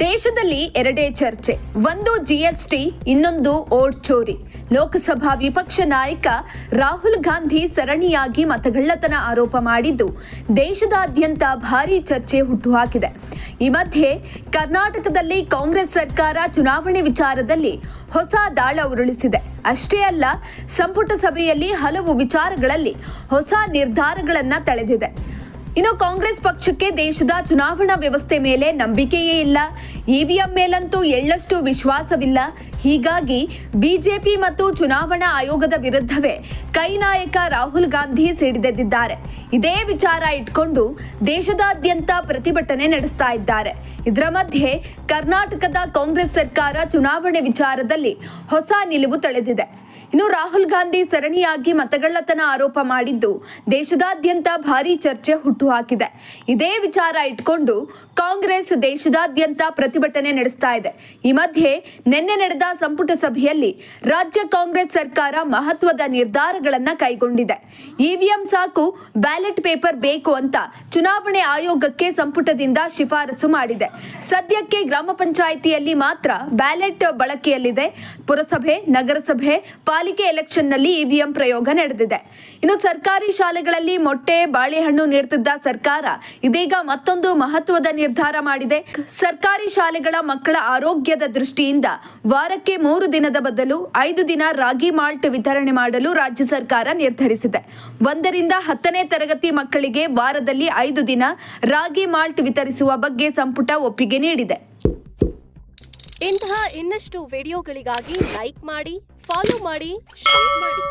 ದೇಶದಲ್ಲಿ ಎರಡೇ ಚರ್ಚೆ, ಒಂದು ಜಿಎಸ್ಟಿ, ಇನ್ನೊಂದು ಓಟ್ ಚೋರಿ. ಲೋಕಸಭಾ ವಿಪಕ್ಷ ನಾಯಕ ರಾಹುಲ್ ಗಾಂಧಿ ಸರಣಿಯಾಗಿ ಮತಗಳ್ಳತನ ಆರೋಪ ಮಾಡಿದ್ದು, ದೇಶದಾದ್ಯಂತ ಭಾರೀ ಚರ್ಚೆ ಹುಟ್ಟುಹಾಕಿದೆ. ಈ ಮಧ್ಯೆ ಕರ್ನಾಟಕದಲ್ಲಿ ಕಾಂಗ್ರೆಸ್ ಸರ್ಕಾರ ಚುನಾವಣೆ ವಿಚಾರದಲ್ಲಿ ಹೊಸ ದಾಳ ಉರುಳಿಸಿದೆ. ಅಷ್ಟೇ ಅಲ್ಲ, ಸಂಪುಟ ಸಭೆಯಲ್ಲಿ ಹಲವು ವಿಚಾರಗಳಲ್ಲಿ ಹೊಸ ನಿರ್ಧಾರಗಳನ್ನು ತಳೆದಿದೆ. ಇನ್ನು ಕಾಂಗ್ರೆಸ್ ಪಕ್ಷಕ್ಕೆ ದೇಶದ ಚುನಾವಣಾ ವ್ಯವಸ್ಥೆ ಮೇಲೆ ನಂಬಿಕೆಯೇ ಇಲ್ಲ. ಇವಿಎಂ ಮೇಲಂತೂ ಎಳ್ಳಷ್ಟು ವಿಶ್ವಾಸವಿಲ್ಲ. ಹೀಗಾಗಿ ಬಿಜೆಪಿ ಮತ್ತು ಚುನಾವಣಾ ಆಯೋಗದ ವಿರುದ್ಧವೇ ಕೈ ನಾಯಕ ರಾಹುಲ್ ಗಾಂಧಿ ಸಿಡಿದೆದ್ದಿದ್ದಾರೆ. ಇದೇ ವಿಚಾರ ಇಟ್ಕೊಂಡು ದೇಶದಾದ್ಯಂತ ಪ್ರತಿಭಟನೆ ನಡೆಸ್ತಾ ಇದ್ದಾರೆ. ಇದರ ಮಧ್ಯೆ ಕರ್ನಾಟಕದ ಕಾಂಗ್ರೆಸ್ ಸರ್ಕಾರ ಚುನಾವಣೆ ವಿಚಾರದಲ್ಲಿ ಹೊಸ ನಿಲುವು ತಳೆದಿದೆ. ಇನ್ನು ರಾಹುಲ್ ಗಾಂಧಿ ಸರಣಿಯಾಗಿ ಮತಗಳ್ಳತನ ಆರೋಪ ಮಾಡಿದ್ದು ದೇಶದಾದ್ಯಂತ ಭಾರಿ ಚರ್ಚೆ ಹುಟ್ಟುಹಾಕಿದೆ. ಇದೇ ವಿಚಾರ ಇಟ್ಕೊಂಡು ಕಾಂಗ್ರೆಸ್ ದೇಶದಾದ್ಯಂತ ಪ್ರತಿಭಟನೆ ನಡೆಸ್ತಾ ಇದೆ. ಈ ಮಧ್ಯೆ ನಿನ್ನೆ ನಡೆದ ಸಂಪುಟ ಸಭೆಯಲ್ಲಿ ರಾಜ್ಯ ಕಾಂಗ್ರೆಸ್ ಸರ್ಕಾರ ಮಹತ್ವದ ನಿರ್ಧಾರಗಳನ್ನ ಕೈಗೊಂಡಿದೆ. ಇವಿಎಂ ಸಾಕು, ಬ್ಯಾಲೆಟ್ ಪೇಪರ್ ಬೇಕು ಅಂತ ಚುನಾವಣೆ ಆಯೋಗಕ್ಕೆ ಸಂಪುಟದಿಂದ ಶಿಫಾರಸು ಮಾಡಿದೆ. ಸದ್ಯಕ್ಕೆ ಗ್ರಾಮ ಪಂಚಾಯಿತಿಯಲ್ಲಿ ಮಾತ್ರ ಬ್ಯಾಲೆಟ್ ಬಳಕೆಯಲ್ಲಿದೆ. ಪುರಸಭೆ, ನಗರಸಭೆ ಎಲೆಕ್ಷನ್ನಲ್ಲಿ ಇವಿಎಂ ಪ್ರಯೋಗ ನಡೆದಿದೆ. ಇನ್ನು ಸರ್ಕಾರಿ ಶಾಲೆಗಳಲ್ಲಿ ಮೊಟ್ಟೆ, ಬಾಳೆಹಣ್ಣು ನೀಡುತ್ತಿದ್ದ ಸರ್ಕಾರ ಇದೀಗ ಮತ್ತೊಂದು ಮಹತ್ವದ ನಿರ್ಧಾರ ಮಾಡಿದೆ. ಸರ್ಕಾರಿ ಶಾಲೆಗಳ ಮಕ್ಕಳ ಆರೋಗ್ಯದ ದೃಷ್ಟಿಯಿಂದ ವಾರಕ್ಕೆ ಮೂರು ದಿನದ ಬದಲು ಐದು ದಿನ ರಾಗಿ ಮಾಲ್ಟ್ ವಿತರಣೆ ಮಾಡಲು ರಾಜ್ಯ ಸರ್ಕಾರ ನಿರ್ಧರಿಸಿದೆ. ಒಂದರಿಂದ ಹತ್ತನೇ ತರಗತಿ ಮಕ್ಕಳಿಗೆ ವಾರದಲ್ಲಿ ಐದು ದಿನ ರಾಗಿ ಮಾಲ್ಟ್ ವಿತರಿಸುವ ಬಗ್ಗೆ ಸಂಪುಟ ಒಪ್ಪಿಗೆ ನೀಡಿದೆ. ಇಂತಹ ಇನ್ನಷ್ಟು ವಿಡಿಯೋಗಳಿಗಾಗಿ ಲೈಕ್ ಮಾಡಿ ಫಾಲೋ ಮಾಡಿ ಶೇರ್ ಮಾಡಿ.